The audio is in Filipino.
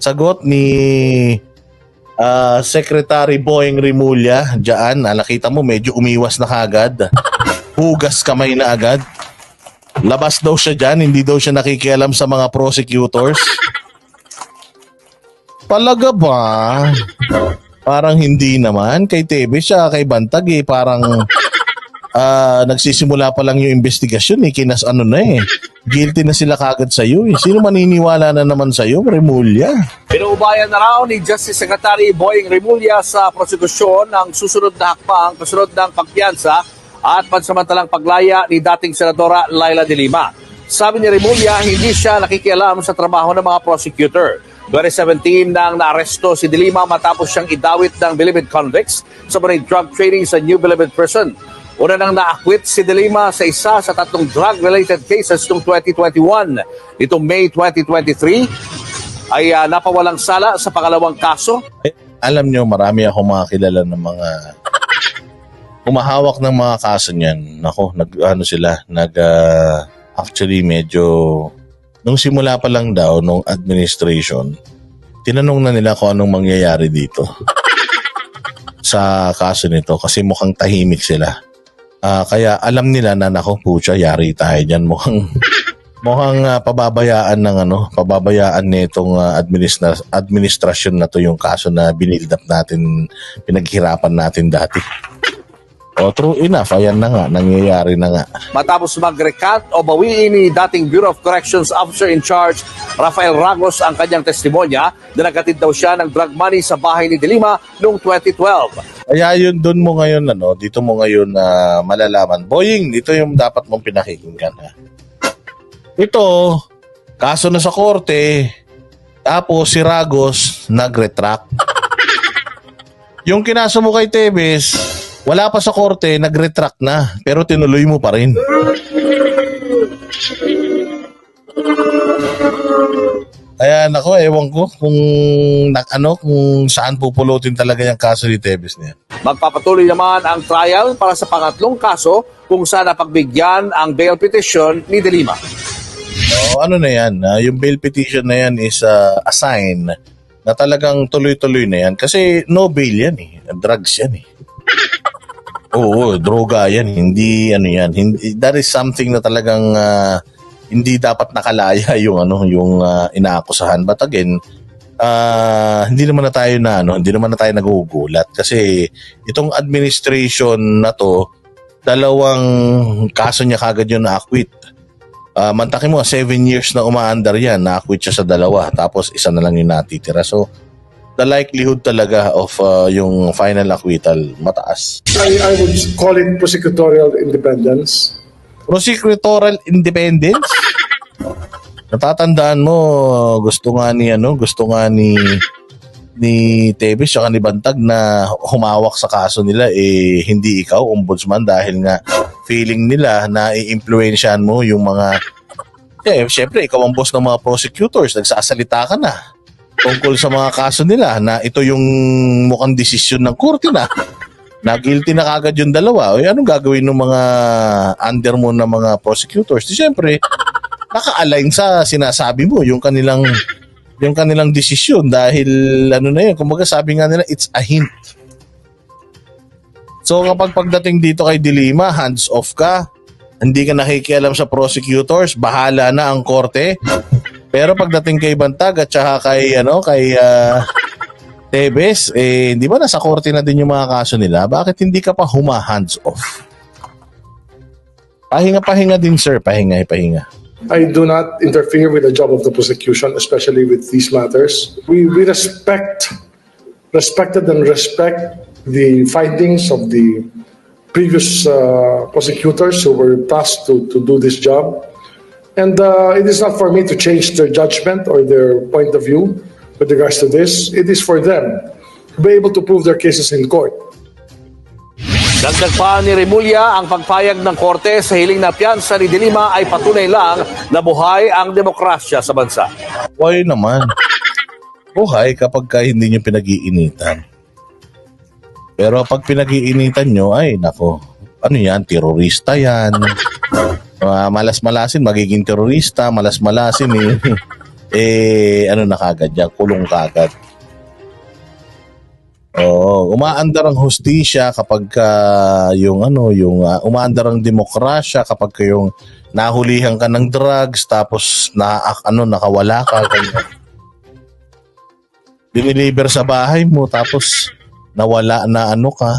sagot ni ah, Secretary Boying Rimulya diyan, ah, nakita mo medyo umiwas na kagad. Hugas kamay na agad. Labas daw siya diyan, hindi daw siya nakikialam sa mga prosecutors. Palaga ba? Parang hindi naman. Kay Tebe siya, kay Bantag eh. Parang ah, nagsisimula pa lang yung investigasyon eh. Kinas ano na eh. Guilty na sila kagad sa'yo eh. Sino maniniwala na naman sa'yo? Remulya. Pinuubayan na raw ni Justice Secretary Boying Remulla sa prosekusyon ng susunod na hakbang kasunod ng pagpiyansa at pansamantalang paglaya ni dating Senadora Laila de Lima. Sabi ni Remulla, hindi siya nakikialam sa trabaho ng mga prosecutor. 2017 nang naaresto si De Lima matapos siyang idawit ng Bilibid convicts sa drug trading sa New Bilibid Prison. Una nang naakwit si De Lima sa isa sa tatlong drug-related cases noong 2021. Itong May 2023, ay ah, napawalang sala sa pangalawang kaso. Eh, alam nyo, marami ako mga kilala ng mga umahawak ng mga kaso niyan. Nako, nag, ano sila, nag, ah, actually medyo, nung simula pa lang daw, nung administration, tinanong na nila kung anong mangyayari dito sa kaso nito kasi mukhang tahimik sila. Ah, kaya alam nila na nako pucha yari tayo diyan mukhang mukhang ah, pababayaan ng ano, pababayaan nitong ah, administra- administrasyon na to yung kaso na binild up natin, pinaghirapan natin dati. O true enough, ayan na nga, nangyayari na nga. Matapos mag-recant o bawiin ni dating Bureau of Corrections Officer in Charge Rafael Ragos ang kanyang testimonya na nagkatid daw siya ng drug money sa bahay ni De Lima noong 2012. Kaya yun doon mo ngayon ano, dito mo ngayon na malalaman. Boying, ito yung dapat mong pinakikinggan ha. Ito, kaso na sa korte, tapos si Ragos nag-retract. Yung kinaso mo kay Tevez, wala pa sa korte, nag-retract na, pero tinuloy mo pa rin. Kaya nako, ewan ko kung na, ano, kung saan pupulutin talaga yung kaso ni Tevez niya. Magpapatuloy naman ang trial para sa pangatlong kaso kung saan napagbigyan ang bail petition ni De Lima. O ano na yan, ah, yung bail petition na yan is ah, a sign na talagang tuloy-tuloy na yan. Kasi no bail yan eh. Drugs yan eh. Oo, droga yan. Hindi ano yan. Hindi, that is something na talagang ah, hindi dapat nakalaya yung ano yung ah, inaakusahan. But again, ah, hindi naman na tayo na ano, hindi naman na tayo nagugulat kasi itong administration na to dalawang kaso niya kagad yung na-acquit. Ah, mantakin mo, seven years na umaandar yan, na-acquit siya sa dalawa, tapos isa na lang yung natitira. So, the likelihood talaga of ah, yung final acquittal, mataas. I, I would call it prosecutorial independence. Prosecutorial independence? Natatandaan mo, gusto nga ni, ano, gusto nga ni ni Tevez at ni Bantag na humawak sa kaso nila eh hindi ikaw ombudsman dahil nga feeling nila na i-influensyahan mo yung mga eh syempre ikaw ang boss ng mga prosecutors nagsasalita ka na tungkol sa mga kaso nila na ito yung mukhang desisyon ng korte na na guilty na kagad yung dalawa. O, anong gagawin ng mga under mo na mga prosecutors? Di syempre, naka-align sa sinasabi mo, yung kanilang yung kanilang desisyon dahil ano na yun, kumbaga sabi nga nila, it's a hint. So kapag pagdating dito kay Dilima, hands off ka, hindi ka nakikialam sa prosecutors, bahala na ang korte. Pero pagdating kay Bantag at saka kay ano kay ah, Tebes, eh di ba nasa korte na din yung mga kaso nila? Bakit hindi ka pa huma hands off? Pahinga-pahinga din sir, pahinga, pahinga. I do not interfere with the job of the prosecution, especially with these matters. We, we respect, respected and respect the findings of the previous uh, prosecutors who were tasked to, to do this job. And uh, it is not for me to change their judgment or their point of view with regards to this. It is for them to be able to prove their cases in court. Dagdag pa ni Remulla ang pagpayag ng korte sa hiling na piyansa ni De Lima ay patunay lang na buhay ang demokrasya sa bansa. Buhay naman. Buhay kapag ka hindi nyo pinag-iinitan. Pero pag pinag-iinitan nyo, ay nako, ano yan, terorista yan. Ah, malas-malasin, magiging terorista, malas-malasin eh. Eh ano na kagad yan, kulong kagad. Oo, umaandar ang hustisya kapag ka yung ano, yung uh, umaandar ang demokrasya kapag ka yung nahulihan ka ng drugs tapos na ano nakawala ka ganyan. Diniliver sa bahay mo tapos nawala na ano ka.